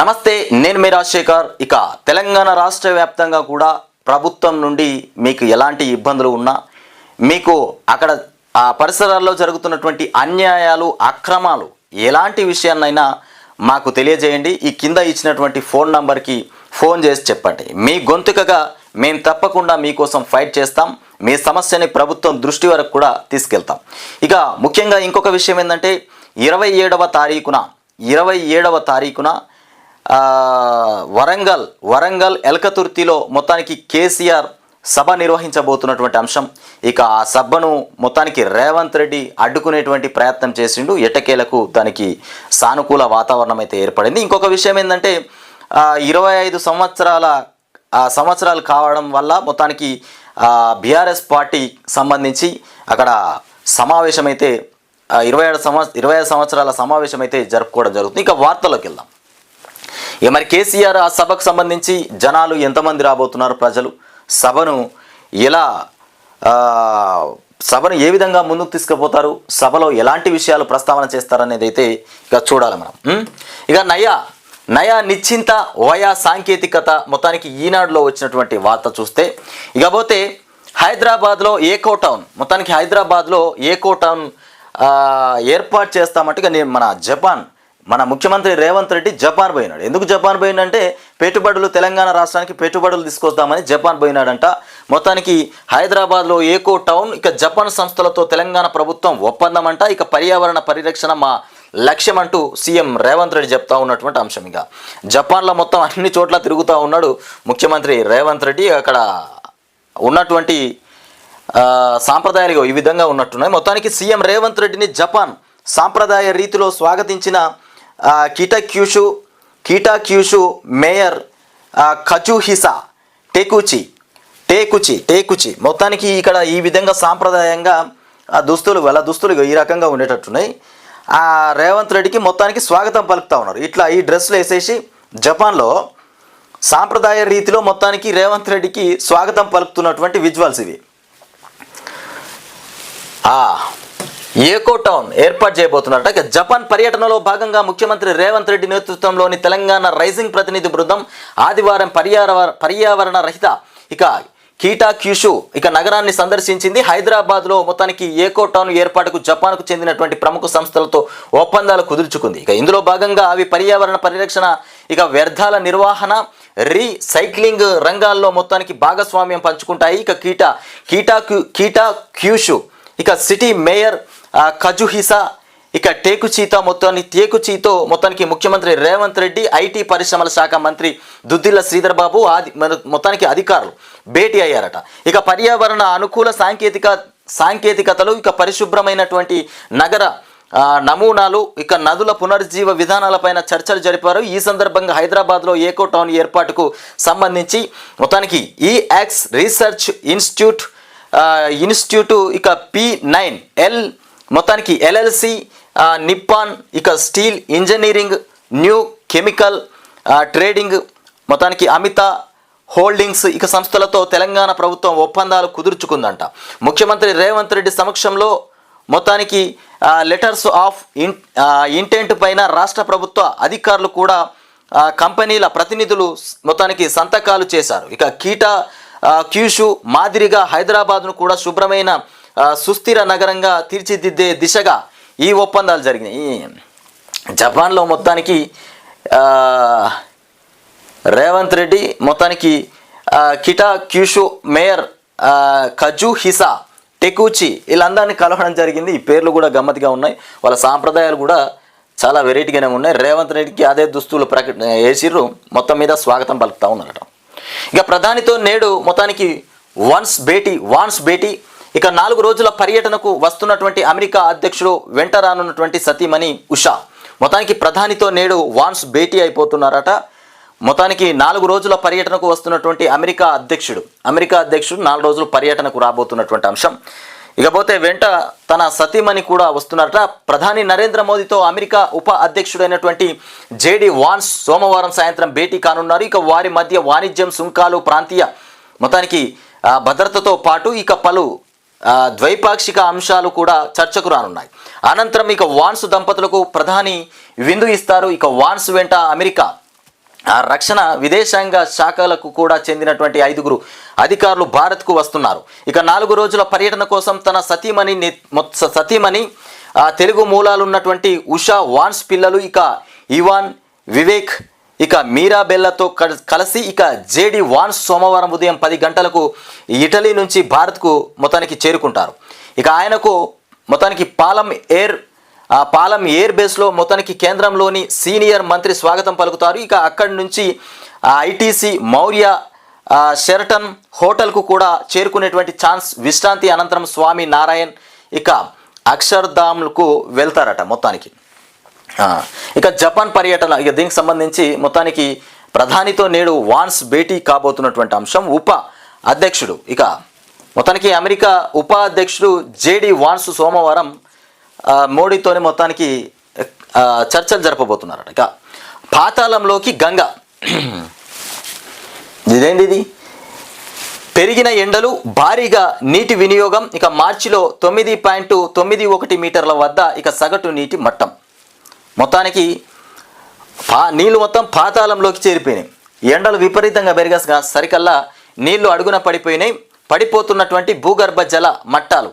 నమస్తే నేను మీ రాజశేఖర్. ఇక తెలంగాణ రాష్ట్ర వ్యాప్తంగా కూడా ప్రభుత్వం నుండి మీకు ఎలాంటి ఇబ్బందులు ఉన్నా మీకు అక్కడ ఆ పరిసరాల్లో జరుగుతున్నటువంటి అన్యాయాలు అక్రమాలు ఎలాంటి విషయాన్నైనా మాకు తెలియజేయండి. ఈ కింద ఇచ్చినటువంటి ఫోన్ నంబర్కి ఫోన్ చేసి చెప్పండి. మీ గొంతుకగా మేము తప్పకుండా మీకోసం ఫైట్ చేస్తాం. మీ సమస్యని ప్రభుత్వం దృష్టి వరకు కూడా తీసుకెళ్తాం. ఇక ముఖ్యంగా ఇంకొక విషయం ఏంటంటే ఇరవై ఏడవ తారీఖున ఇరవై ఏడవ తారీఖున వరంగల్ వరంగల్ ఎలకతుర్తిలో మొత్తానికి కేసీఆర్ సభ నిర్వహించబోతున్నటువంటి అంశం. ఇక ఆ సభను మొత్తానికి రేవంత్ రెడ్డి అడ్డుకునేటువంటి ప్రయత్నం చేసిండు. ఎటకేలకు దానికి సానుకూల వాతావరణం అయితే ఏర్పడింది. ఇంకొక విషయం ఏంటంటే ఇరవై ఐదు సంవత్సరాల సంవత్సరాలు కావడం వల్ల మొత్తానికి బీఆర్ఎస్ పార్టీ సంబంధించి అక్కడ సమావేశమైతే ఇరవై ఏడు సంవత్స ఇరవై ఐదు సంవత్సరాల సమావేశం అయితే జరుపుకోవడం జరుగుతుంది. ఇంకా వార్తలోకి వెళ్దాం. ఇక మరి కేసీఆర్ ఆ సభకు సంబంధించి జనాలు ఎంతమంది రాబోతున్నారు ప్రజలు? సభను ఎలా సభను ఏ విధంగా ముందుకు తీసుకుపోతారు? సభలో ఎలాంటి విషయాలు ప్రస్తావన చేస్తారనేది అయితే ఇక చూడాలి మనం. ఇక నయా నయా నిశ్చింత వయా సాంకేతికత మొత్తానికి ఈనాడులో వచ్చినటువంటి వార్త చూస్తే ఇకపోతే హైదరాబాద్లో ఏకో టౌన్ మొత్తానికి హైదరాబాద్లో ఏకో టౌన్ ఏర్పాటు చేస్తామంటే నేను మన జపాన్ మన ముఖ్యమంత్రి రేవంత్ రెడ్డి జపాన్ పోయినాడు. ఎందుకు జపాన్ పోయినంటే పెట్టుబడులు తెలంగాణ రాష్ట్రానికి పెట్టుబడులు తీసుకొస్తామని జపాన్ పోయినాడంట. మొత్తానికి హైదరాబాద్లో ఏకో టౌన్ ఇక జపాన్ సంస్థలతో తెలంగాణ ప్రభుత్వం ఒప్పందం అంట ఇక పర్యావరణ పరిరక్షణ మా లక్ష్యం అంటూ సీఎం రేవంత్ రెడ్డి చెప్తా ఉన్నటువంటి అంశం ఇక. జపాన్లో మొత్తం అన్ని చోట్ల తిరుగుతూ ఉన్నాడు ముఖ్యమంత్రి రేవంత్ రెడ్డి. అక్కడ ఉన్నటువంటి సాంప్రదాయాలు ఈ విధంగా ఉన్నట్టున్నాయి. మొత్తానికి సీఎం రేవంత్ రెడ్డిని జపాన్ సాంప్రదాయ రీతిలో స్వాగతించిన Kitakyushu Kitakyushu mayor Kazuhisa Takeuchi Takeuchi Takeuchi. మొత్తానికి ఇక్కడ ఈ విధంగా సాంప్రదాయంగా ఆ దుస్తులు వాళ్ళ దుస్తులు ఈ రకంగా ఉండేటట్టున్నాయి. ఆ రేవంత్ రెడ్డికి మొత్తానికి స్వాగతం పలుకుతా ఉన్నారు. ఇట్లా ఈ డ్రెస్సులు వేసేసి జపాన్లో సాంప్రదాయ రీతిలో మొత్తానికి రేవంత్ రెడ్డికి స్వాగతం పలుకుతున్నటువంటి విజువల్స్ ఇవి. ఏకో టౌన్ ఏర్పాటు చేయబోతున్నారట ఇక జపాన్ పర్యటనలో భాగంగా ముఖ్యమంత్రి రేవంత్ రెడ్డి నేతృత్వంలోని తెలంగాణ రైజింగ్ ప్రతినిధి బృందం ఆదివారం పర్యావరణ పర్యావరణ రహిత ఇక కీటా క్యూషు ఇక నగరాన్ని సందర్శించింది. హైదరాబాద్లో మొత్తానికి ఏకో టౌన్ ఏర్పాటుకు జపాన్కు చెందినటువంటి ప్రముఖ సంస్థలతో ఒప్పందాలు కుదుర్చుకుంది. ఇక ఇందులో భాగంగా అవి పర్యావరణ పరిరక్షణ ఇక వ్యర్థాల నిర్వహణ రీసైక్లింగ్ రంగాల్లో మొత్తానికి భాగస్వామ్యం పంచుకుంటాయి. ఇక Kita Kita Kyu- Kitakyushu ఇక సిటీ మేయర్ కజుహిసా ఇక టేకుచీతో మొత్తాన్ని టేకుచీతో మొత్తానికి ముఖ్యమంత్రి రేవంత్ రెడ్డి ఐటీ పరిశ్రమల శాఖ మంత్రి దుద్దిల్ల శ్రీధర్ బాబు ఆది మొత్తానికి అధికారులు భేటీ అయ్యారట. ఇక పర్యావరణ అనుకూల సాంకేతిక సాంకేతికతలు ఇక పరిశుభ్రమైనటువంటి నగర నమూనాలు ఇక నదుల పునరుజ్జీవ విధానాలపైన చర్చలు జరిపారు. ఈ సందర్భంగా హైదరాబాద్లో ఏకో టౌన్ ఏర్పాటుకు సంబంధించి మొత్తానికి ఈఎక్స్ రీసెర్చ్ ఇన్స్టిట్యూట్ ఇన్స్టిట్యూట్ ఇక పి నైన్ ఎల్ మొత్తానికి ఎల్ఎల్సి నిప్పాన్ ఇక steel engineering new chemical trading మొత్తానికి అమిత హోల్డింగ్స్ ఇక సంస్థలతో తెలంగాణ ప్రభుత్వం ఒప్పందాలు కుదుర్చుకుందంట. ముఖ్యమంత్రి రేవంత్ రెడ్డి సమక్షంలో మొత్తానికి లెటర్స్ ఆఫ్ ఇన్ ఇంటెంట్ పైన రాష్ట్ర ప్రభుత్వ అధికారులు కూడా కంపెనీల ప్రతినిధులు మొత్తానికి సంతకాలు చేశారు. ఇక కీటా క్యూషు మాదిరిగా హైదరాబాద్ను కూడా శుభ్రమైన సుస్థిర నగరంగా తీర్చిదిద్దే దిశగా ఈ ఒప్పందాలు జరిగినాయి. జపాన్లో మొత్తానికి రేవంత్ రెడ్డి మొత్తానికి Kitakyushu mayor Kazuhisa Takeuchi వీళ్ళందరినీ కలవడం జరిగింది. ఈ పేర్లు కూడా గమ్మతిగా ఉన్నాయి. వాళ్ళ సాంప్రదాయాలు కూడా చాలా వెరైటీగానే ఉన్నాయి. రేవంత్ రెడ్డికి అదే దుస్తులు ప్రకట వేసిర్రు. మొత్తం మీద స్వాగతం పలుకుతూ ఉన్నారట. ఇక ప్రధానితో నేడు మొత్తానికి వన్స్ భేటీ వాన్స్ భేటీ ఇక నాలుగు రోజుల పర్యటనకు వస్తున్నటువంటి అమెరికా అధ్యక్షుడు వెంట రానున్నటువంటి సతీమణి ఉషా. మొత్తానికి ప్రధానితో నేడు వాన్స్ భేటీ అయిపోతున్నారట. మొత్తానికి నాలుగు రోజుల పర్యటనకు వస్తున్నటువంటి అమెరికా అధ్యక్షుడు. అమెరికా అధ్యక్షుడు నాలుగు రోజుల పర్యటనకు రాబోతున్నటువంటి అంశం. ఇకపోతే వెంట తన సతీమణి కూడా వస్తున్నారట. ప్రధాని నరేంద్ర మోదీతో అమెరికా ఉప అధ్యక్షుడైనటువంటి జేడి వాన్స్ సోమవారం సాయంత్రం భేటీ కానున్నారు. ఇక వారి మధ్య వాణిజ్యం సుంకాలు ప్రాంతీయ మొత్తానికి భద్రతతో పాటు ఇక పలు ద్వైపాక్షిక అంశాలు కూడా చర్చకు రానున్నాయి. అనంతరం ఇక వాన్స్ దంపతులకు ప్రధాని విందు ఇస్తారు. ఇక వాన్స్ వెంట అమెరికా. ఆ రక్షణ విదేశాంగ శాఖలకు కూడా చెందినటువంటి ఐదుగురు అధికారులు భారత్కు వస్తున్నారు. ఇక నాలుగు రోజుల పర్యటన కోసం తన సతీమణి ని- మొత్త సతీమణి తెలుగు మూలాలు ఉన్నటువంటి ఉషా వాన్స్ పిల్లలు ఇక ఇవాన్ వివేక్ ఇక మీరాబెల్లతో కలిసి ఇక జేడి వాన్స్ సోమవారం ఉదయం పది గంటలకు ఇటలీ నుంచి భారత్కు మొత్తానికి చేరుకుంటారు. ఇక ఆయనకు మొత్తానికి పాలం ఎయిర్ ఆ పాలం ఎయిర్ బేస్లో మొత్తానికి కేంద్రంలోని సీనియర్ మంత్రి స్వాగతం పలుకుతారు. ఇక అక్కడి నుంచి ఐటీసీ మౌర్య షెరటన్ హోటల్కు కూడా చేరుకునేటువంటి ఛాన్స్ విశ్రాంతి అనంతరం స్వామి నారాయణ్ ఇక అక్షర్ధామ్కు వెళ్తారట మొత్తానికి. ఇక జపాన్ పర్యటన ఇక దీనికి సంబంధించి మొత్తానికి ప్రధానితో నేడు వాన్స్ భేటీ కాబోతున్నటువంటి అంశం ఉప అధ్యక్షుడు. ఇక మొత్తానికి అమెరికా ఉప అధ్యక్షుడు జేడి వాన్స్ సోమవారం మోడీతోని మొత్తానికి చర్చలు జరపబోతున్నారట. ఇక పాతాళంలోకి గంగ. ఇదేంది ఇది? పెరిగిన ఎండలు భారీగా నీటి వినియోగం ఇక మార్చిలో తొమ్మిది పాయింట్ తొమ్మిది ఒకటి మీటర్ల వద్ద ఇక సగటు నీటి మట్టం. మొత్తానికి పా నీళ్ళు మొత్తం పాతాళంలోకి చేరిపోయినాయి. ఎండలు విపరీతంగా పెరిగా సరికల్లా నీళ్ళు అడుగున పడిపోయినాయి. పడిపోతున్నటువంటి భూగర్భ జల మట్టాలు.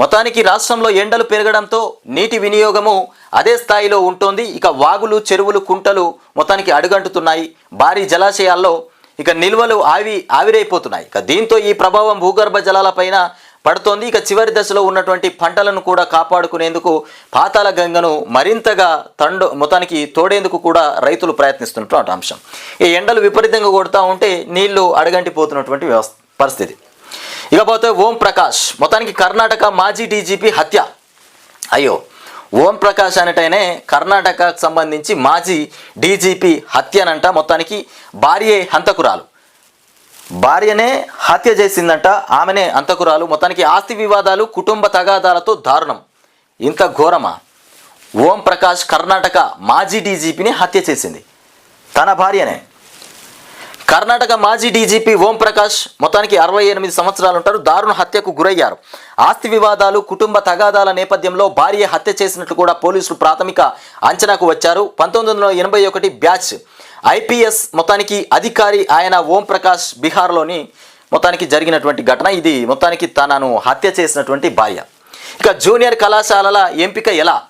మొత్తానికి రాష్ట్రంలో ఎండలు పెరగడంతో నీటి వినియోగము అదే స్థాయిలో ఉంటుంది. ఇక వాగులు చెరువులు కుంటలు మొత్తానికి అడుగంటుతున్నాయి. భారీ జలాశయాల్లో ఇక నిల్వలు ఆవి ఆవిరైపోతున్నాయి. ఇక దీంతో ఈ ప్రభావం భూగర్భ జలాలపైన పడుతోంది. ఇక చివరి దశలో ఉన్నటువంటి పంటలను కూడా కాపాడుకునేందుకు పాతాల గంగను మరింతగా తండు మొత్తానికి తోడేందుకు కూడా రైతులు ప్రయత్నిస్తున్నటువంటి అంశం. ఈ ఎండలు విపరీతంగా కొడుతూ ఉంటే నీళ్ళు అడగంటిపోతున్నటువంటి వ్యవస్థ పరిస్థితి. ఇకపోతే ఓం ప్రకాష్ మొత్తానికి కర్ణాటక మాజీ డీజీపీ హత్య. అయ్యో ఓం ప్రకాష్ అనేటైనే కర్ణాటకకు సంబంధించి మాజీ డీజీపీ హత్యనంట. మొత్తానికి భార్యే హంతకురాలు. భార్యనే హత్య చేసిందంట. ఆమెనే అంతకురాలు. మొత్తానికి ఆస్తి వివాదాలు కుటుంబ తగాదాలతో దారుణం. ఇంత ఘోరమా? ఓం ప్రకాష్ కర్ణాటక మాజీ డీజీపీని హత్య చేసింది. తన భార్యనే. కర్ణాటక మాజీ డీజీపీ ఓం ప్రకాష్ మొత్తానికి అరవై ఎనిమిది సంవత్సరాలు ఉంటారు. దారుణ హత్యకు గురయ్యారు. ఆస్తి వివాదాలు కుటుంబ తగాదాల నేపథ్యంలో భార్య హత్య చేసినట్లు కూడా పోలీసులు ప్రాథమిక అంచనాకు వచ్చారు. పంతొమ్మిది వందల ఎనభై ఒకటి బ్యాచ్ ఐపీఎస్ మొత్తానికి అధికారి ఆయన ఓం ప్రకాష్ బీహార్లోని మొత్తానికి జరిగినటువంటి ఘటన. ఇది మొత్తానికి తనను హత్య చేసినటువంటి భార్య. ఇక జూనియర్ కళాశాలల ఎంపిక ఎలా?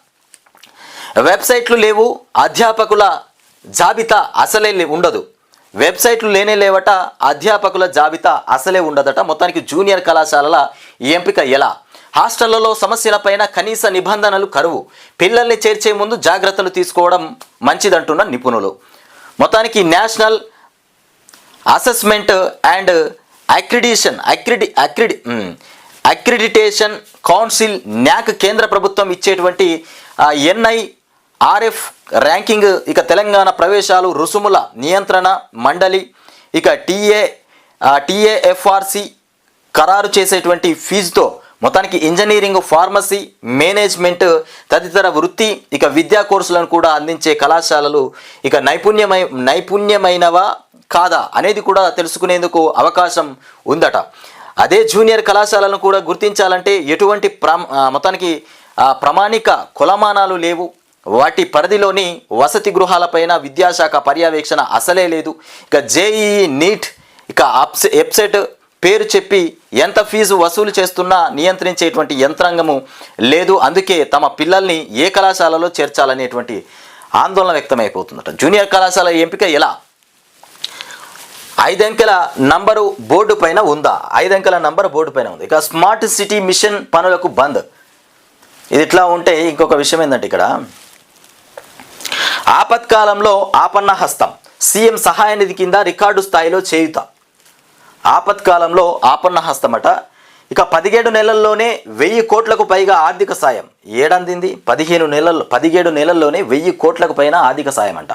వెబ్సైట్లు లేవు అధ్యాపకుల జాబితా అసలే ఉండదు. వెబ్సైట్లు లేనే లేవట అధ్యాపకుల జాబితా అసలే ఉండదట. మొత్తానికి జూనియర్ కళాశాలల ఎంపిక ఎలా? హాస్టళ్ళలో సమస్యలపైన కనీస నిబంధనలు కరువు. పిల్లల్ని చేర్చే ముందు జాగ్రత్తలు తీసుకోవడం మంచిదంటున్న నిపుణులు. మొత్తానికి నేషనల్ అసెస్మెంట్ అండ్ అక్రిడిషన్ అక్రిడి అక్రిడి అక్రిడిటేషన్ కౌన్సిల్ న్యాక్ కేంద్ర ప్రభుత్వం ఇచ్చేటువంటి ఎన్ఐ ఆర్ఎఫ్ ర్యాంకింగ్ ఇక తెలంగాణ ప్రవేశాలు రుసుముల నియంత్రణ మండలి ఇక టీఏ టీఏఎఫ్ఆర్సి ఖరారు చేసేటువంటి ఫీజుతో మొత్తానికి ఇంజనీరింగ్ ఫార్మసీ మేనేజ్మెంట్ తదితర వృత్తి ఇక విద్యా కోర్సులను కూడా అందించే కళాశాలలు ఇక నైపుణ్యమై నైపుణ్యమైనవా కాదా అనేది కూడా తెలుసుకునేందుకు అవకాశం ఉందట. అదే జూనియర్ కళాశాలను కూడా గుర్తించాలంటే ఎటువంటి ప్రమ మొత్తానికి ప్రామాణిక కొలమానాలు లేవు. వాటి పరిధిలోని వసతి గృహాలపైన విద్యాశాఖ పర్యవేక్షణ అసలే లేదు. ఇక జేఈఈ నీట్ ఇక అప్సె వెబ్సైట్ పేరు చెప్పి ఎంత ఫీజు వసూలు చేస్తున్నా నియంత్రించేటువంటి యంత్రాంగము లేదు. అందుకే తమ పిల్లల్ని ఏ కళాశాలలో చేర్చాలనేటువంటి ఆందోళన వ్యక్తమైపోతుందట. జూనియర్ కళాశాల ఎంపిక ఎలా? ఐదంకెల నంబరు బోర్డు పైన ఉందా? ఐదంకెల నంబర్ బోర్డు పైన ఉంది. ఇక స్మార్ట్ సిటీ మిషన్ పనులకు బంద్. ఇది ఇట్లా ఉంటే ఇంకొక విషయం ఏంటంటే ఇక్కడ ఆపత్కాలంలో ఆపన్న హస్తం. సీఎం సహాయ నిధి కింద రికార్డు స్థాయిలో చేయుత. ఆపత్కాలంలో ఆపన్న హస్తమట. ఇక పదిహేడు నెలల్లోనే వెయ్యి కోట్లకు పైగా ఆర్థిక సాయం. ఏడందింది? పదిహేను నెలల్లో పదిహేడు నెలల్లోనే వెయ్యి కోట్లకు పైన ఆర్థిక సాయం అంట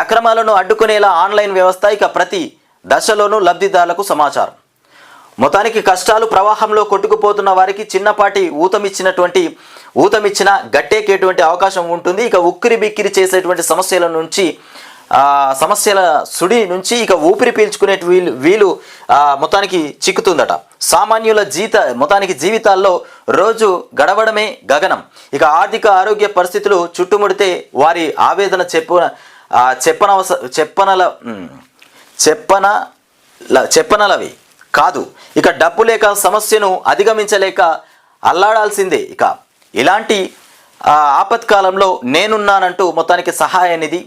అక్రమాలను అడ్డుకునేలా ఆన్లైన్ వ్యవస్థ ఇక ప్రతి దశలోనూ లబ్ధిదారులకు సమాచారం. మొత్తానికి కష్టాలు ప్రవాహంలో కొట్టుకుపోతున్న వారికి చిన్నపాటి ఊతమిచ్చినటువంటి ఊతమిచ్చిన గట్టేకేటువంటి అవకాశం ఉంటుంది. ఇక ఉక్కిరి బిక్కిరి చేసేటువంటి సమస్యల నుంచి సమస్యల సుడి నుంచి ఇక ఊపిరి పీల్చుకునే వీలు వీలు మొత్తానికి చిక్కుతుందట. సామాన్యుల జీత మొత్తానికి జీవితాల్లో రోజు గడవడమే గగనం. ఇక ఆర్థిక ఆరోగ్య పరిస్థితులు చుట్టుముడితే వారి ఆవేదన చెప్పు చెప్పనవస చెప్పనల చెప్పన చెప్పనలవి కాదు. ఇక డబ్బు లేక సమస్యను అధిగమించలేక అల్లాడాల్సిందే ఇక. ఇలాంటి ఆపత్కాలంలో నేనున్నానంటూ మొత్తానికి సహాయ నిధి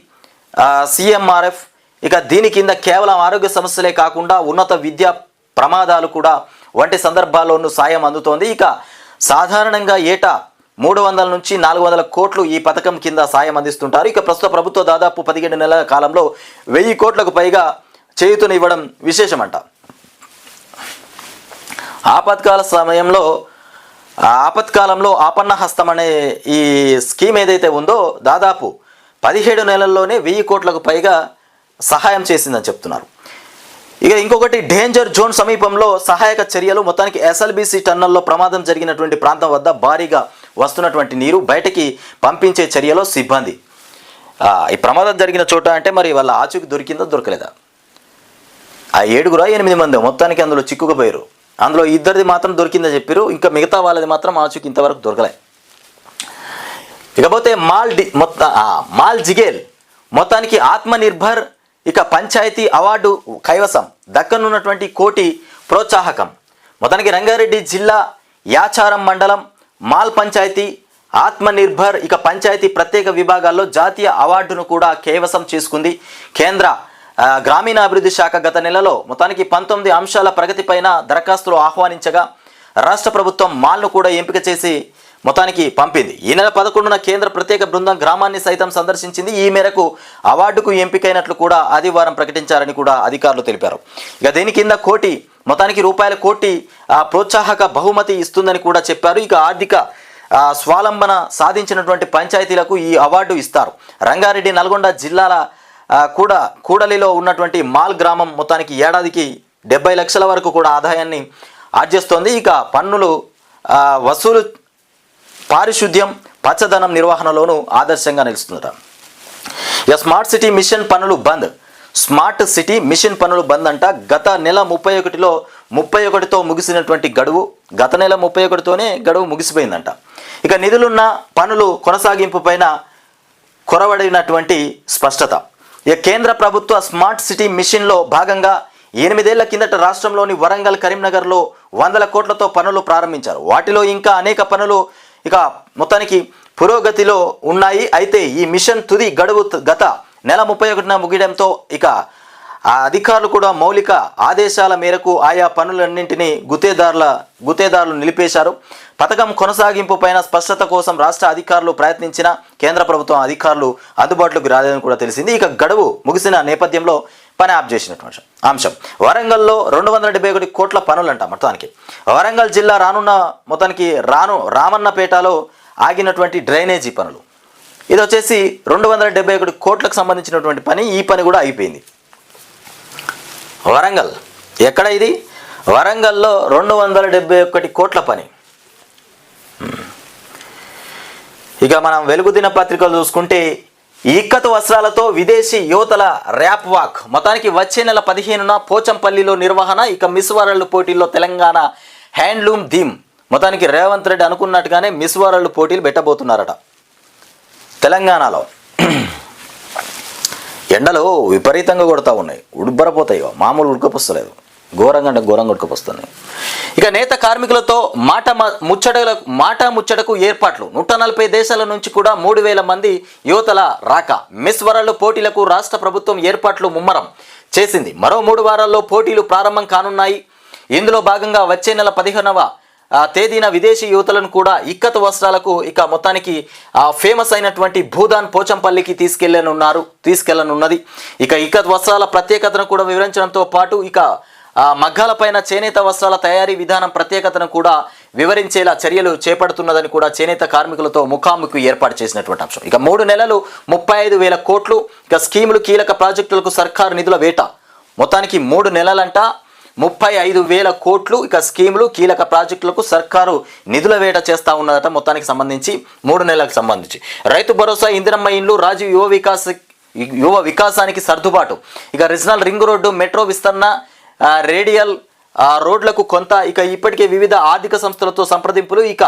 సిఎంఆర్ఎఫ్ ఇక దీని కింద కేవలం ఆరోగ్య సమస్యలే కాకుండా ఉన్నత విద్యా ప్రమాదాలు కూడా వంటి సందర్భాల్లోనూ సాయం అందుతోంది. ఇక సాధారణంగా ఏటా మూడు వందల నుంచి నాలుగు వందల కోట్లు ఈ పథకం కింద సాయం అందిస్తుంటారు. ఇక ప్రస్తుత ప్రభుత్వం దాదాపు పదిహేడు నెలల కాలంలో వెయ్యి కోట్లకు పైగా చేయుతనివ్వడం విశేషమంట. ఆపత్కాల సమయంలో ఆపత్కాలంలో ఆపన్న హస్తం అనే ఈ స్కీమ్ ఏదైతే ఉందో దాదాపు పదిహేడు నెలల్లోనే వెయ్యి కోట్లకు పైగా సహాయం చేసిందని చెప్తున్నారు. ఇక ఇంకొకటి డేంజర్ జోన్ సమీపంలో సహాయక చర్యలు. మొత్తానికి ఎస్ఎల్బిసి టన్నల్లో ప్రమాదం జరిగినటువంటి ప్రాంతం వద్ద భారీగా వస్తున్నటువంటి నీరు బయటకి పంపించే చర్యలో సిబ్బంది. ఈ ప్రమాదం జరిగిన చోట అంటే మరి వాళ్ళ ఆచూకి దొరికిందో దొరకలేదా? ఆ ఏడుగురా ఎనిమిది మంది మొత్తానికి అందులో చిక్కుకుపోయారు. అందులో ఇద్దరిది మాత్రం దొరికిందని చెప్పారు ఇంకా మిగతా వాళ్ళది మాత్రం ఆచూకి ఇంతవరకు దొరకలే. ఇకపోతే మాల్ డి మొత్త మాల్ జిగేల్. మొత్తానికి ఆత్మనిర్భర్ ఇక పంచాయతీ అవార్డు కైవసం. దక్కనున్నటువంటి కోటి ప్రోత్సాహకం. మొత్తానికి రంగారెడ్డి జిల్లా యాచారం మండలం మాల్ పంచాయతీ ఆత్మనిర్భర్ ఇక పంచాయతీ ప్రత్యేక విభాగాల్లో జాతీయ అవార్డును కూడా కైవసం చేసుకుంది కేంద్ర గ్రామీణాభివృద్ధి శాఖ గత నెలలో. మొత్తానికి పంతొమ్మిది అంశాల ప్రగతిపైన దరఖాస్తులు ఆహ్వానించగా రాష్ట్ర ప్రభుత్వం మాల్ను కూడా ఎంపిక చేసి మొత్తానికి పంపింది. ఈ నెల పదకొండున కేంద్ర ప్రత్యేక బృందం గ్రామాన్ని సైతం సందర్శించింది. ఈ మేరకు అవార్డుకు ఎంపికైనట్లు కూడా ఆదివారం ప్రకటించారని కూడా అధికారులు తెలిపారు. ఇక దీని కింద కోటి మొత్తానికి రూపాయల కోటి ప్రోత్సాహక బహుమతి ఇస్తుందని కూడా చెప్పారు. ఇక ఆర్థిక స్వాలంబన సాధించినటువంటి పంచాయతీలకు ఈ అవార్డు ఇస్తారు. రంగారెడ్డి నల్గొండ జిల్లాల కూడా కూడలిలో ఉన్నటువంటి మాల్ గ్రామం మొత్తానికి ఏడాదికి డెబ్బై లక్షల వరకు కూడా ఆదాయాన్ని ఆర్జిస్తోంది. ఇక పన్నులు వసూలు పారిశుద్ధ్యం పచ్చదనం నిర్వహణలోనూ ఆదర్శంగా నిలుస్తుందట. ఇక స్మార్ట్ సిటీ మిషన్ పనులు బంద్. స్మార్ట్ సిటీ మిషన్ పనులు బంద్ అంట గత నెల ముప్పై ఒకటిలో ముప్పై ఒకటితో ముగిసినటువంటి గడువు గత నెల ముప్పై ఒకటితోనే గడువు ముగిసిపోయిందంట. ఇక నిధులున్న పనులు కొనసాగింపు పైన కొరవడినటువంటి స్పష్టత. ఇక కేంద్ర ప్రభుత్వ స్మార్ట్ సిటీ మిషన్లో భాగంగా ఎనిమిదేళ్ళ కిందట రాష్ట్రంలోని వరంగల్ కరీంనగర్లో వందల కోట్లతో పనులు ప్రారంభించారు. వాటిలో ఇంకా అనేక పనులు ఇక మొత్తానికి పురోగతిలో ఉన్నాయి. అయితే ఈ మిషన్ తుది గడువు గత నెల ముప్పై ఒకటిన ముగియడంతో ఇక ఆ అధికారులు కూడా మౌలిక ఆదేశాల మేరకు ఆయా పనులన్నింటినీ గుతేదారుల గుతేదారులు నిలిపేశారు. పథకం కొనసాగింపు పైన స్పష్టత కోసం రాష్ట్ర అధికారులు ప్రయత్నించిన కేంద్ర ప్రభుత్వం అధికారులు అందుబాటులోకి రాలేదని కూడా తెలిసింది. ఇక గడువు ముగిసిన నేపథ్యంలో పని ఆప్ చేసినటువంటి అంశం. వరంగల్లో రెండు వందల డెబ్బై ఒకటి కోట్ల పనులంట మొత్తానికి. వరంగల్ జిల్లా రానున్న మొత్తానికి రాను రామన్నపేటలో ఆగినటువంటి డ్రైనేజీ పనులు. ఇది వచ్చేసి రెండు వందల డెబ్బై ఒకటి కోట్లకు సంబంధించినటువంటి పని ఈ పని కూడా అయిపోయింది. వరంగల్. ఎక్కడ ఇది? వరంగల్లో రెండు వందల డెబ్బై ఒకటి కోట్ల పని. ఇక మనం వెలుగు దిన పత్రికలు చూసుకుంటే ఇక్కతు వస్త్రాలతో విదేశీ యువతల ర్యాప్ వాక్. మొత్తానికి వచ్చే నెల పదిహేనున పోచంపల్లిలో నిర్వహణ ఇక మిస్ వరల్డ్ పోటీల్లో తెలంగాణ హ్యాండ్లూమ్ థీమ్ మొత్తానికి రేవంత్ రెడ్డి అనుకున్నట్టుగానే మిస్ వరల్డ్ పోటీలు పెట్టబోతున్నారట. తెలంగాణలో ఎండలు విపరీతంగా కొడతా ఉన్నాయి. ఉడుబ్బరపోతాయి మామూలు ఉడకపోస్తలేదు. ఘోరంగా అంటే ఘోరంగా ఉడకపోస్తున్నాయి ఇక నేత కార్మికులతో మాట ముచ్చటల మాట ముచ్చటకు ఏర్పాట్లు. నూట నలభై దేశాల నుంచి కూడా మూడు వేల మంది యువతల రాక. మిస్ వరల్డ్ పోటీలకు రాష్ట్ర ప్రభుత్వం ఏర్పాట్లు ముమ్మరం చేసింది. మరో మూడు వారాల్లో పోటీలు ప్రారంభం కానున్నాయి. ఇందులో భాగంగా వచ్చే నెల పదిహేనవ తేదీన విదేశీ యువతలను కూడా ఇక్కత వస్త్రాలకు ఇక మొత్తానికి ఫేమస్ అయినటువంటి భూదాన్ పోచంపల్లికి తీసుకెళ్ళనున్నారు తీసుకెళ్ళనున్నది. ఇక ఇక్కత్ వస్త్రాల ప్రత్యేకతను కూడా వివరించడంతో పాటు ఇక మగ్గాలపైన చేనేత వస్త్రాల తయారీ విధానం ప్రత్యేకతను కూడా వివరించేలా చర్యలు చేపడుతున్నదని కూడా చేనేత కార్మికులతో ముఖాముఖి ఏర్పాటు చేసినటువంటి అంశం. ఇక మూడు నెలలు ముప్పై ఐదు వేల కోట్లు ఇక స్కీములు కీలక ప్రాజెక్టులకు సర్కారు నిధుల వేట. మొత్తానికి మూడు నెలలంట ముప్పై ఐదు వేల కోట్లు ఇక స్కీములు కీలక ప్రాజెక్టులకు సర్కారు నిధుల వేట చేస్తా ఉన్నదట మొత్తానికి సంబంధించి మూడు నెలలకు సంబంధించి. రైతు భరోసా ఇందిరమ్మ ఇండ్లు రాజీవ్ యువ వికాస్ యువ వికాసానికి సర్దుబాటు. ఇక రీజనల్ రింగ్ రోడ్డు మెట్రో విస్తరణ రేడియల్ రోడ్లకు కొంత ఇక ఇప్పటికే వివిధ ఆర్థిక సంస్థలతో సంప్రదింపులు ఇక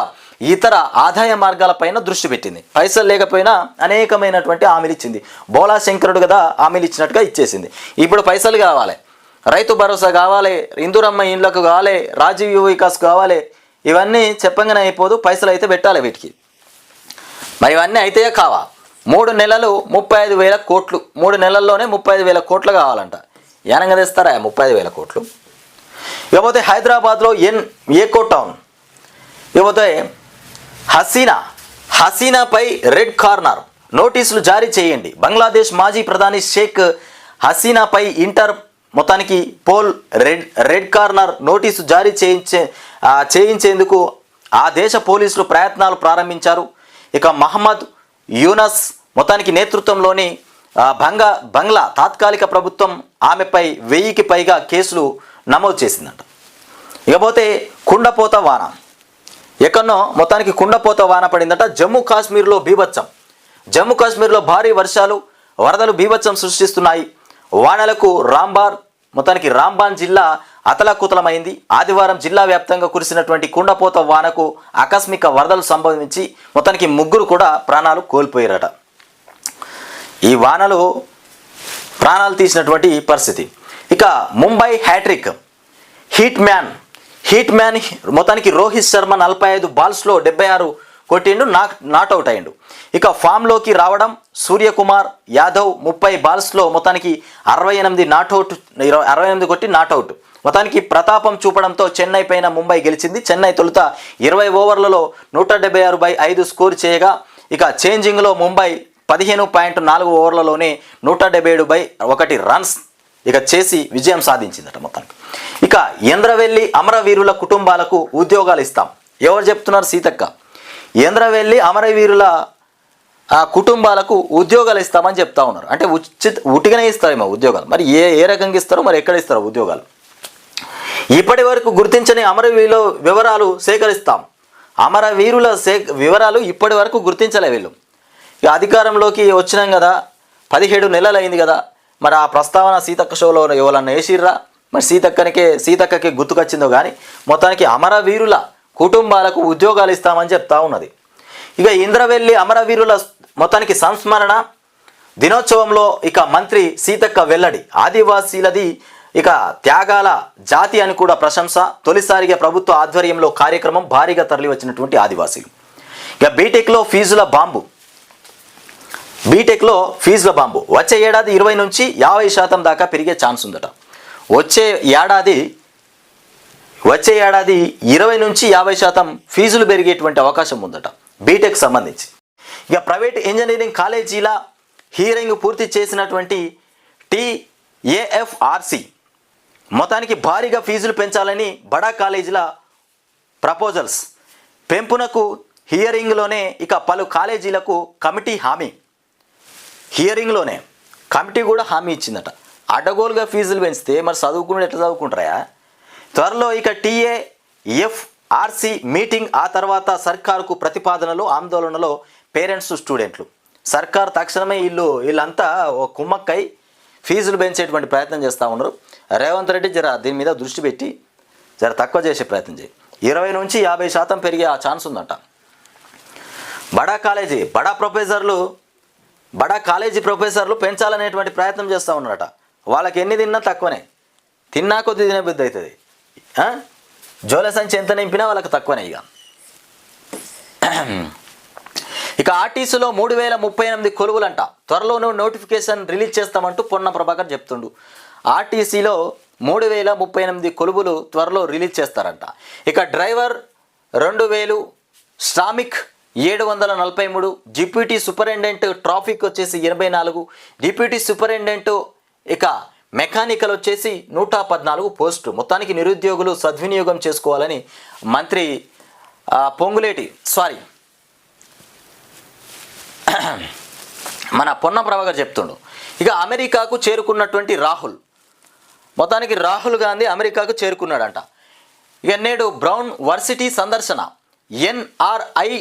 ఇతర ఆదాయ మార్గాలపైన దృష్టి పెట్టింది. పైసలు లేకపోయినా అనేకమైనటువంటి హామీలు ఇచ్చింది. బోలా శంకరుడు కదా హామీలు ఇచ్చినట్టుగా ఇచ్చేసింది. ఇప్పుడు పైసలు కావాలి. రైతు భరోసా కావాలి ఇందురమ్మ ఇండ్లకు కావాలి రాజీవ్ యువ వికాస్ కావాలి ఇవన్నీ చెప్పంగానే అయిపోదు పైసలు అయితే పెట్టాలి వీటికి. మరి ఇవన్నీ అయితే కావా? మూడు నెలలు ముప్పై ఐదు వేల కోట్లు మూడు నెలల్లోనే ముప్పై ఐదు వేల కోట్లు కావాలంట. ఏనంగా తెస్తారా? ముప్పై ఐదు వేల కోట్లు. ఇకపోతే హైదరాబాద్లో ఎన్ ఏకో టౌన్? ఇకపోతే హసీనా హసీనాపై రెడ్ కార్నర్. నోటీసులు జారీ చేయండి. బంగ్లాదేశ్ మాజీ ప్రధాని షేక్ హసీనాపై ఇంటర్ మొత్తానికి pol red red corner notice జారీ చేయించే చేయించేందుకు ఆ దేశ పోలీసులు ప్రయత్నాలు ప్రారంభించారు. ఇక మహమ్మద్ యూనస్ మొత్తానికి నేతృత్వంలోని భంగ బంగ్లా తాత్కాలిక ప్రభుత్వం ఆమెపై వెయ్యికి పైగా కేసులు నమోదు చేసిందంట. ఇకపోతే కుండపోత వాన. ఎక్కడో మొత్తానికి కుండపోత వాన పడిందట. జమ్మూ కాశ్మీర్లో బీభత్సం. జమ్మూ కాశ్మీర్లో భారీ వర్షాలు వరదలు బీభత్సం సృష్టిస్తున్నాయి. వానలకు రాంబార్ మొత్తానికి రాంబాన్ జిల్లా అతలకుతలమైంది. ఆదివారం జిల్లా వ్యాప్తంగా కురిసినటువంటి కుండపోత వానకు ఆకస్మిక వరదలు సంభవించి మొత్తానికి ముగ్గురు కూడా ప్రాణాలు కోల్పోయారట. ఈ వానలు ప్రాణాలు తీసినటువంటి పరిస్థితి. ఇక Mumbai hat trick. Hitman hitman మొత్తానికి రోహిత్ శర్మ నలభై ఐదు బాల్స్లో డెబ్బై ఆరు కొట్టిండు నాక్ నాట్అవుట్ అయ్యిండు. ఇక ఫామ్లోకి రావడం సూర్యకుమార్ యాదవ్ ముప్పై బాల్స్లో మొత్తానికి అరవై ఎనిమిది నాట్అవుట్ ఇరవై అరవై ఎనిమిది కొట్టి నాట్అవుట్ మొత్తానికి ప్రతాపం చూపడంతో చెన్నై పైన ముంబై గెలిచింది. చెన్నై తొలుత ఇరవై ఓవర్లలో నూట డెబ్బై ఆరు బై ఐదు స్కోర్ చేయగా ఇక చేంజింగ్లో ముంబై పదిహేను పాయింట్ నాలుగు ఓవర్లలోనే నూట డెబ్బై ఏడు బై ఒకటి రన్స్ ఇక చేసి విజయం సాధించిందట మొత్తానికి. ఇక ఎంద్రవెల్లి అమరవీరుల కుటుంబాలకు ఉద్యోగాలు ఇస్తాం. ఎవరు చెప్తున్నారు సీతక్క? ఎంద్రవెల్లి అమరవీరుల ఆ కుటుంబాలకు ఉద్యోగాలు ఇస్తామని చెప్తా ఉన్నారు. అంటే ఉచిత ఉటిగానే ఇస్తారేమో ఉద్యోగాలు. మరి ఏ ఏ రకంగా ఇస్తారో మరి ఎక్కడ ఇస్తారో ఉద్యోగాలు. ఇప్పటి వరకు గుర్తించని అమరవీరుల వివరాలు సేకరిస్తాం. అమరవీరుల సే వివరాలు ఇప్పటి వరకు గుర్తించలే వీళ్ళు. అధికారంలోకి వచ్చినాం కదా పదిహేడు నెలలు అయింది కదా మరి ఆ ప్రస్తావన సీతక్క షోలో ఎవరన్నా వేసిర్రా? మరి సీతక్కనికే సీతక్కకి గుర్తుకొచ్చిందో కానీ మొత్తానికి అమరవీరుల కుటుంబాలకు ఉద్యోగాలు ఇస్తామని చెప్తా ఉన్నది. ఇక ఇంద్రవెల్లి అమరవీరుల మొత్తానికి సంస్మరణ. దినోత్సవంలో ఇక మంత్రి సీతక్క వెల్లడి ఆదివాసీలది ఇక త్యాగాల జాతి అని కూడా ప్రశంస. తొలిసారిగా ప్రభుత్వ ఆధ్వర్యంలో కార్యక్రమం భారీగా తరలి వచ్చినటువంటి ఆదివాసీలు. ఇక బీటెక్లో ఫీజుల బాంబు. బీటెక్లో ఫీజుల బాంబు. వచ్చే ఏడాది ఇరవై నుంచి యాభై శాతం దాకా పెరిగే ఛాన్స్ ఉందట. వచ్చే ఏడాది వచ్చే ఏడాది ఇరవై నుంచి యాభై శాతం ఫీజులు పెరిగేటువంటి అవకాశం ఉందట. బీటెక్ సంబంధించి. ఇక ప్రైవేట్ ఇంజనీరింగ్ కాలేజీల హీరింగ్ పూర్తి చేసినటువంటి టీఏఎఫ్ఆర్సి మొత్తానికి భారీగా ఫీజులు పెంచాలని బడా కాలేజీల ప్రపోజల్స్. పెంపునకు హియరింగ్లోనే ఇక పలు కాలేజీలకు కమిటీ హామీ. హియరింగ్లోనే కమిటీ కూడా హామీ ఇచ్చిందట. అడ్డగోలుగా ఫీజులు పెంచితే మరి చదువుకుని ఎట్లా చదువుకుంటారా? త్వరలో ఇక టీఏ ఎఫ్ఆర్సి మీటింగ్ ఆ తర్వాత సర్కారుకు ప్రతిపాదనలు ఆందోళనలో పేరెంట్స్ స్టూడెంట్లు. సర్కార్ తక్షణమే వీళ్ళు వీళ్ళంతా ఓ కుమ్మక్కై ఫీజులు పెంచేటువంటి ప్రయత్నం చేస్తూ ఉన్నారు. రేవంత్ రెడ్డి జర దీని మీద దృష్టి పెట్టి జర తక్కువ చేసే ప్రయత్నం చేయి. ఇరవై నుంచి యాభై శాతం పెరిగే ఆ ఛాన్స్ ఉందంట. బడా కాలేజీ బడా ప్రొఫెసర్లు బడా కాలేజీ ప్రొఫెసర్లు పెంచాలనేటువంటి ప్రయత్నం చేస్తూ ఉన్నారట. వాళ్ళకి ఎన్ని తిన్నా తక్కువనే. తిన్నా కొద్ది తినే బుద్ధి అవుతుంది జోల సంచి ఎంత నింపినా వాళ్ళకి తక్కువనే ఇక. ఇక ఆర్టీసీలో మూడు వేల ముప్పై ఎనిమిది కొలువులంట. త్వరలోనే నోటిఫికేషన్ రిలీజ్ చేస్తామంటూ పొన్న ప్రభాకర్ చెప్తుండు. ఆర్టీసీలో మూడు వేల ముప్పై ఎనిమిది కొలువులు త్వరలో రిలీజ్ చేస్తారంట. ఇక డ్రైవర్ రెండు వేలు శ్రామిక్ ఏడు వందల నలభై మూడు డిప్యూటీ సూపరింటెండెంట్ ట్రాఫిక్ వచ్చేసి ఎనభై నాలుగు డిప్యూటీ సూపరింటెండెంట్ ఇక మెకానికల్ వచ్చేసి నూట పద్నాలుగు పోస్టు. మొత్తానికి నిరుద్యోగులు సద్వినియోగం చేసుకోవాలని మంత్రి పొంగులేటి సారీ మన పొన్న ప్రభాకర్ చెప్తుండు. ఇక అమెరికాకు చేరుకున్నటువంటి రాహుల్. మొత్తానికి రాహుల్ గాంధీ అమెరికాకు చేరుకున్నాడంట. ఇక నేడు బ్రౌన్ వర్సిటీ సందర్శన ఎన్ఆర్ఐ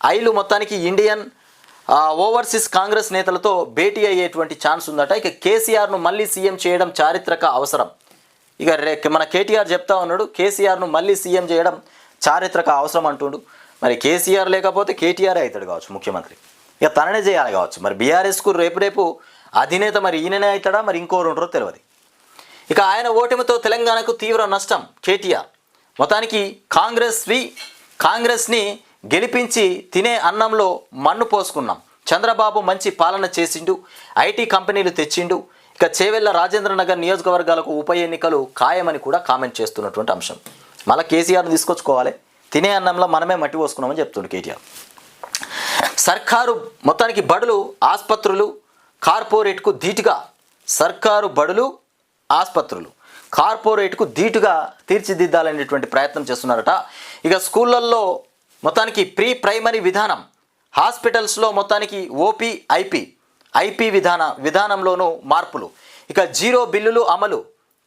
ఐలు మొత్తానికి ఇండియన్ ఓవర్సీస్ కాంగ్రెస్ నేతలతో భేటీ అయ్యేటువంటి ఛాన్స్ ఉందట. ఇక కేసీఆర్ను మళ్ళీ సీఎం చేయడం చారిత్రక అవసరం. ఇక రే మన కేటీఆర్ చెప్తా ఉన్నాడు కేసీఆర్ను మళ్ళీ సీఎం చేయడం చారిత్రక అవసరం అంటుండు. మరి కేసీఆర్ లేకపోతే కేటీఆర్ అవుతాడు కావచ్చు ముఖ్యమంత్రి. ఇక తననే చేయాలి కావచ్చు. మరి బీఆర్ఎస్కు రేపు రేపు అధినేత మరి ఈయననే అవుతాడా మరి ఇంకోరు ఉంటారో తెలియదు. ఇక ఆయన ఓటమితో తెలంగాణకు తీవ్ర నష్టం కేటీఆర్. మొత్తానికి కాంగ్రెస్ వి కాంగ్రెస్ని గెలిపించి తినే అన్నంలో మన్ను పోసుకున్నాం. చంద్రబాబు మంచి పాలన చేసిండు ఐటీ కంపెనీలు తెచ్చిండు. ఇక చేవెళ్ళ రాజేంద్ర నగర్ నియోజకవర్గాలకు ఉప ఎన్నికలు ఖాయమని కూడా కామెంట్ చేస్తున్నటువంటి అంశం. మళ్ళీ కేసీఆర్ను తీసుకొచ్చుకోవాలి. తినే అన్నంలో మనమే మట్టి పోసుకున్నామని చెప్తుండు కేటీఆర్. సర్కారు మొత్తానికి బడులు ఆసుపత్రులు కార్పొరేట్కు ధీటుగా సర్కారు బడులు ఆసుపత్రులు. కార్పొరేట్కు ధీటుగా తీర్చిదిద్దాలనేటువంటి ప్రయత్నం చేస్తున్నారట. ఇక స్కూళ్ళల్లో మొత్తానికి ప్రీ ప్రైమరీ విధానం హాస్పిటల్స్లో మొత్తానికి ఓపీ ఐపీ ఐపీ విధాన విధానంలోనూ మార్పులు. ఇక జీరో బిల్లులు అమలు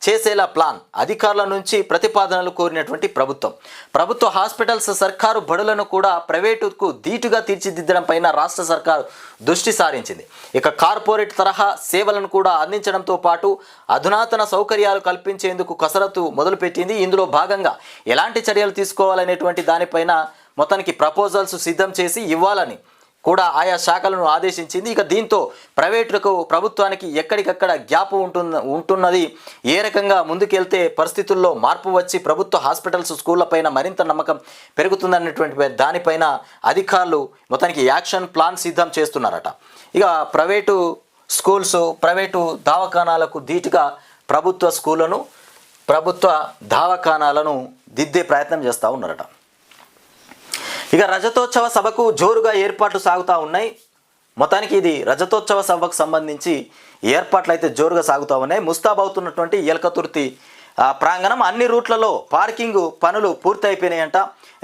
చేసేలా ప్లాన్ అధికారుల నుంచి ప్రతిపాదనలు కోరినటువంటి ప్రభుత్వం. ప్రభుత్వ హాస్పిటల్స్ సర్కారు బడులను కూడా ప్రైవేటుకు ధీటుగా తీర్చిదిద్దడం పైన రాష్ట్ర సర్కారు దృష్టి సారించింది. ఇక కార్పొరేట్ తరహా సేవలను కూడా అందించడంతో పాటు అధునాతన సౌకర్యాలు కల్పించేందుకు కసరత్తు మొదలుపెట్టింది. ఇందులో భాగంగా ఎలాంటి చర్యలు తీసుకోవాలనేటువంటి దానిపైన మొత్తానికి ప్రపోజల్స్ సిద్ధం చేసి ఇవ్వాలని కూడా ఆయా శాఖలను ఆదేశించింది. ఇక దీంతో ప్రైవేటులకు ప్రభుత్వానికి ఎక్కడికక్కడ గ్యాప్ ఉంటున్న ఉంటున్నది. ఏ రకంగా ముందుకెళ్తే పరిస్థితుల్లో మార్పు వచ్చి ప్రభుత్వ హాస్పిటల్స్ స్కూళ్ళపైన మరింత నమ్మకం పెరుగుతుందన్నటువంటి దానిపైన అధికారులు మొత్తానికి యాక్షన్ ప్లాన్ సిద్ధం చేస్తున్నారట. ఇక ప్రైవేటు స్కూల్స్ ప్రైవేటు దావఖానాలకు ధీటుగా ప్రభుత్వ స్కూళ్ళను ప్రభుత్వ దావఖానాలను దిద్దే ప్రయత్నం చేస్తూ ఉన్నారట. ఇక రజతోత్సవ సభకు జోరుగా ఏర్పాట్లు సాగుతూ ఉన్నాయి. మొత్తానికి ఇది రజతోత్సవ సభకు సంబంధించి ఏర్పాట్లు అయితే జోరుగా సాగుతూ ఉన్నాయి. ముస్తాబవుతున్నటువంటి ఎలకతుర్తి ప్రాంగణం అన్ని రూట్లలో పార్కింగ్ పనులు పూర్తయిపోయినాయంట.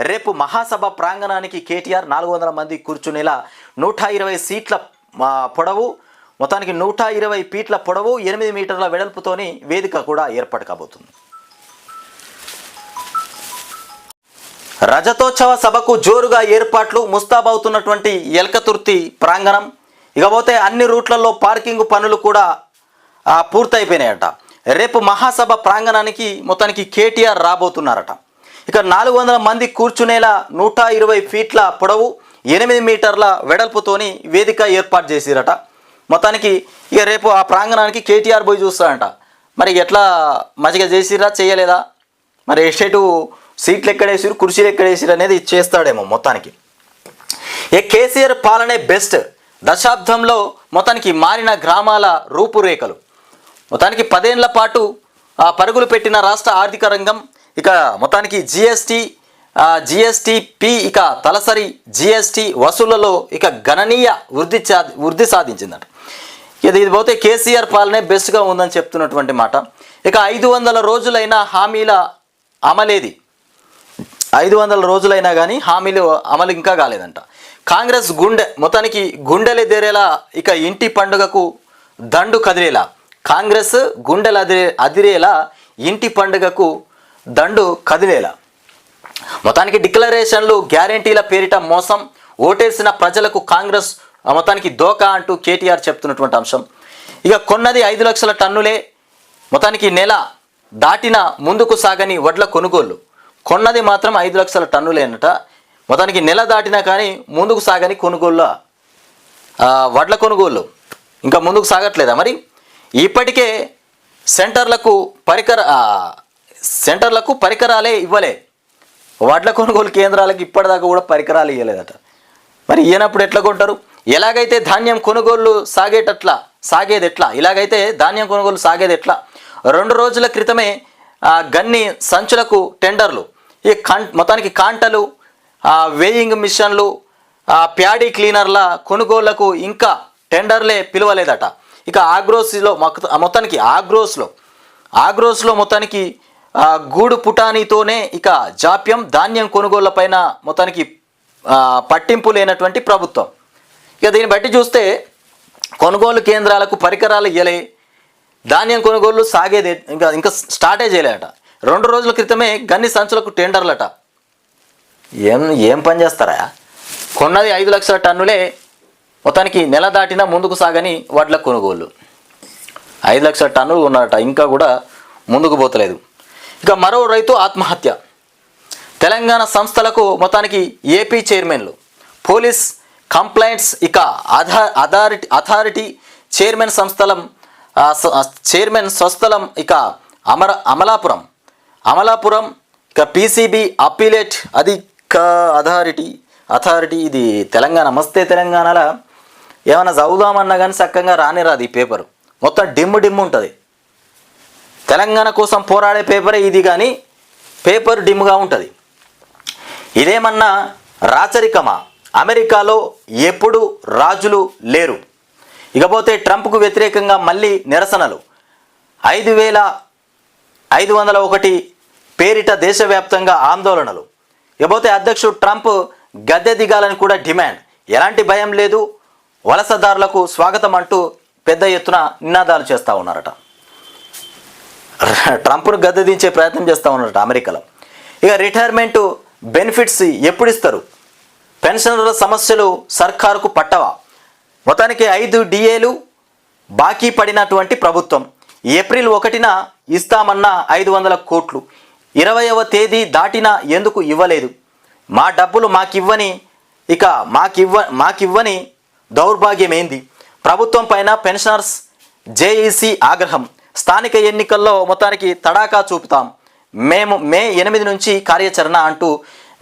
రేపు మహాసభ ప్రాంగణానికి కేటీఆర్ నాలుగు వందల మంది కూర్చునేలా నూట ఇరవై సీట్ల పొడవు మొత్తానికి నూట ఇరవై ఫీట్ల పొడవు ఎనిమిది మీటర్ల వెడల్పుతోని వేదిక కూడా ఏర్పాటు కాబోతుంది. రజతోత్సవ సభకు జోరుగా ఏర్పాట్లు ముస్తాబవుతున్నటువంటి ఎల్కతుర్తి ప్రాంగణం. ఇకపోతే అన్ని రూట్లలో పార్కింగ్ పనులు కూడా పూర్తయిపోయినాయట. రేపు మహాసభ ప్రాంగణానికి మొత్తానికి కేటీఆర్ రాబోతున్నారట. ఇక నాలుగు వందల మంది కూర్చునేలా నూట ఇరవై ఫీట్ల పొడవు ఎనిమిది మీటర్ల వెడల్పుతోని వేదిక ఏర్పాటు చేసిరట. మొత్తానికి ఇక రేపు ఆ ప్రాంగణానికి కేటీఆర్ పోయి చూస్తాడంట. మరి ఎట్లా మంచిగా చేసిరా చేయలేదా? మరి ఎస్టేటు సీట్లు ఎక్కడేసారు కుర్చీలు ఎక్కడేసారు అనేది చేస్తాడేమో మొత్తానికి. ఏ కేసీఆర్ పాలనే బెస్ట్ దశాబ్దంలో మొత్తానికి మారిన గ్రామాల రూపురేఖలు. మొత్తానికి పదేళ్ళ పాటు పరుగులు పెట్టిన రాష్ట్ర ఆర్థిక రంగం ఇక మొత్తానికి జిఎస్టీ జిఎస్టీ పి ఇక తలసరి జిఎస్టీ వసూళ్ళలో ఇక గణనీయ వృద్ధి వృద్ధి సాధించిందట. ఇది ఇది పోతే కేసీఆర్ పాలనే బెస్ట్గా ఉందని చెప్తున్నటువంటి మాట. ఇక ఐదు వందల రోజులైన హామీల అమలేది. ఐదు వందల రోజులైనా కానీ హామీలు అమలు ఇంకా కాలేదంట. కాంగ్రెస్ గుండె మొత్తానికి గుండెలెదిరేలా ఇక ఇంటి పండుగకు దండు కదిలేలా. కాంగ్రెస్ గుండెలు అదిరే అదిరేలా ఇంటి పండుగకు దండు కదిలేలా. మొత్తానికి డిక్లరేషన్లు గ్యారంటీల పేరిట మోసం ఓటేసిన ప్రజలకు కాంగ్రెస్ మొత్తానికి దోకా అంటూ కేటీఆర్ చెప్తున్నటువంటి అంశం. ఇక కొన్నది ఐదు లక్షల టన్నులే మొత్తానికి నెల దాటిన ముందుకు సాగని వడ్ల కొనుగోలు కొన్నది మాత్రం ఐదు లక్షల టన్నులేనట మొత్తానికి నెల దాటినా కానీ ముందుకు సాగని కొనుగోళ్ళ వడ్ల కొనుగోళ్ళు ఇంకా ముందుకు సాగట్లేదా మరి? ఇప్పటికే సెంటర్లకు పరికర సెంటర్లకు పరికరాలే ఇవ్వలే. వడ్ల కొనుగోలు కేంద్రాలకు ఇప్పటిదాకా కూడా పరికరాలు ఇవ్వలేదట మరి ఈయనప్పుడు ఎట్లా కొంటారు? ఎలాగైతే ధాన్యం కొనుగోళ్ళు సాగేటట్లా సాగేది ఎట్లా ఇలాగైతే ధాన్యం కొనుగోలు సాగేది ఎట్లా రెండు రోజుల క్రితమే గన్ని సంచులకు టెండర్లు ఈ కం మొత్తానికి కాంటలు వేయింగ్ మిషన్లు ప్యాడీ క్లీనర్ల కొనుగోళ్ళకు ఇంకా టెండర్లే పిలవలేదట. ఇక ఆగ్రోస్లో మొత్తానికి ఆగ్రోస్లో ఆగ్రోస్లో మొత్తానికి గూడు పుటానీతోనే ఇక జాప్యం ధాన్యం కొనుగోళ్ళపైన మొత్తానికి పట్టింపు లేనటువంటి ప్రభుత్వం. ఇక దీన్ని బట్టి చూస్తే కొనుగోలు కేంద్రాలకు పరికరాలు ఇవ్వలే ధాన్యం కొనుగోలు సాగేది ఇంకా ఇంకా స్టార్టే చేయలేట రెండు రోజుల క్రితమే గన్ని సంచులకు టెండర్లట. ఏం ఏం పని చేస్తారా? కొన్నది ఐదు లక్షల టన్నులే మొత్తానికి నెల దాటినా ముందుకు సాగని వడ్ల కొనుగోలు. ఐదు లక్షల టన్నులు ఉన్నారట ఇంకా కూడా ముందుకు పోతలేదు. ఇక మరో రైతు ఆత్మహత్య. తెలంగాణ సంస్థలకు మొత్తానికి ఏపీ చైర్మన్లు పోలీస్ కంప్లైంట్స్ ఇక అథా అథారిటీ అథారిటీ చైర్మన్ సంస్థలం చైర్మన్ స్వస్థలం ఇక అమర అమలాపురం. అమలాపురం ఇక పీసీబీ అప్పీలేట్ అధిక అథారిటీ అథారిటీ ఇది తెలంగాణ మస్తే తెలంగాణలో. ఏమైనా చదువుదామన్నా కానీ చక్కగా రానిరాదు ఈ పేపర్. మొత్తం డిమ్ము డిమ్ము ఉంటుంది. తెలంగాణ కోసం పోరాడే పేపరే ఇది కానీ పేపర్ డిమ్గా ఉంటుంది. ఇదేమన్నా రాచరికమా? అమెరికాలో ఎప్పుడు రాజులు లేరు. ఇకపోతే ట్రంప్కు వ్యతిరేకంగా మళ్ళీ నిరసనలు. ఐదు వేల ఐదు వందల ఒకటి పేరిట దేశవ్యాప్తంగా ఆందోళనలు. ఇకపోతే అధ్యక్షుడు ట్రంప్ గద్దె దిగాలని కూడా డిమాండ్. ఎలాంటి భయం లేదు. వలసదారులకు స్వాగతం అంటూ పెద్ద ఎత్తున నినాదాలు చేస్తూ ఉన్నారట. ట్రంప్ను గద్దె దించే ప్రయత్నం చేస్తూ ఉన్నారట అమెరికాలో. ఇక రిటైర్మెంట్ బెనిఫిట్స్ ఎప్పుడు ఇస్తారు? పెన్షనర్ల సమస్యలు సర్కారుకు పట్టవా? మొత్తానికి ఐదు డిఏలు బాకీ పడినటువంటి ప్రభుత్వం. ఏప్రిల్ ఒకటిన ఇస్తామన్న ఐదు వందల కోట్లు. ఇరవయవ తేదీ దాటినా ఎందుకు ఇవ్వలేదు? మా డబ్బులు మాకివ్వని ఇక మాకివ్వ మాకివ్వని దౌర్భాగ్యమేంది? ప్రభుత్వం పైన పెన్షనర్స్ జేఈసీ ఆగ్రహం. స్థానిక ఎన్నికల్లో మొత్తానికి తడాకా చూపుతాం. మేము మే ఎనిమిది నుంచి కార్యాచరణ అంటూ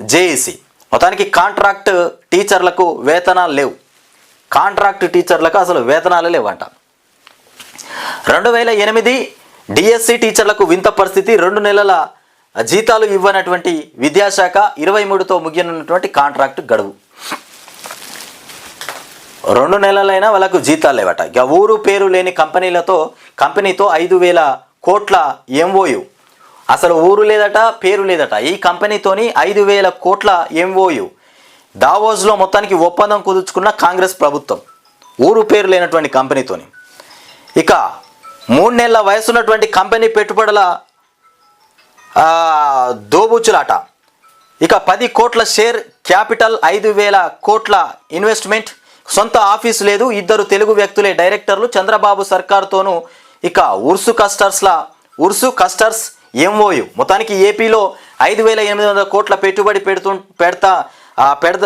జేఈసీ. మొత్తానికి కాంట్రాక్ట్ టీచర్లకు వేతనాలు లేవు. కాంట్రాక్ట్ టీచర్లకు అసలు వేతనాలు లేవంట. రెండు వేల ఎనిమిది డిఎస్సి టీచర్లకు వింత పరిస్థితి రెండు నెలల జీతాలు ఇవ్వనటువంటి విద్యాశాఖ ఇరవై మూడుతో ముగియనున్నటువంటి కాంట్రాక్ట్ గడువు. రెండు నెలలైనా వాళ్ళకు జీతాలు లేవట. ఇక ఊరు పేరు లేని కంపెనీలతో కంపెనీతో ఐదు వేల కోట్ల ఎంఓయు అసలు ఊరు లేదట పేరు లేదట. ఈ కంపెనీతోని ఐదు వేల కోట్ల ఎంఓయు దావోస్లో మొత్తానికి ఒప్పందం కుదుర్చుకున్న కాంగ్రెస్ ప్రభుత్వం. ఊరు పేరు లేనటువంటి కంపెనీతోని. ఇక మూడు నెలల వయసున్నటువంటి కంపెనీ పెట్టుబడుల దోబుచ్చులాట ఇక పది కోట్ల షేర్ క్యాపిటల్ ఐదు వేల కోట్ల ఇన్వెస్ట్మెంట్. సొంత ఆఫీస్ లేదు ఇద్దరు తెలుగు వ్యక్తులే డైరెక్టర్లు. చంద్రబాబు సర్కార్తోనూ ఇక ఉర్సు కస్టర్స్ల ఉర్సు కస్టర్స్ ఎంఓయు మొత్తానికి ఏపీలో ఐదు వేల ఎనిమిది వందల కోట్ల పెట్టుబడి పెడుతు పెడతా పెడద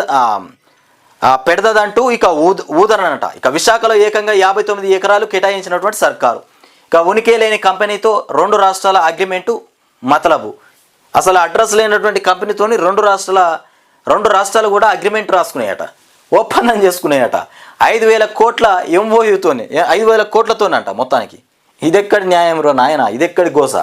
పెడదదంటూ ఇక ఊద ఊదరనట. ఇక విశాఖలో ఏకంగా యాభై తొమ్మిది ఎకరాలు కేటాయించినటువంటి సర్కారు. ఇక ఉనికి లేని కంపెనీతో రెండు రాష్ట్రాల అగ్రిమెంటు మతలబు. అసలు అడ్రస్ లేనటువంటి కంపెనీతోని రెండు రాష్ట్రాల రెండు రాష్ట్రాలు కూడా అగ్రిమెంట్ రాసుకున్నాయట. ఒప్పందం చేసుకున్నాయట. ఐదు వేల కోట్ల ఎంఓయూతోని ఐదు వేల కోట్లతోనంట మొత్తానికి. ఇదెక్కడి న్యాయం రో నాయన? ఇదెక్కడి గోస?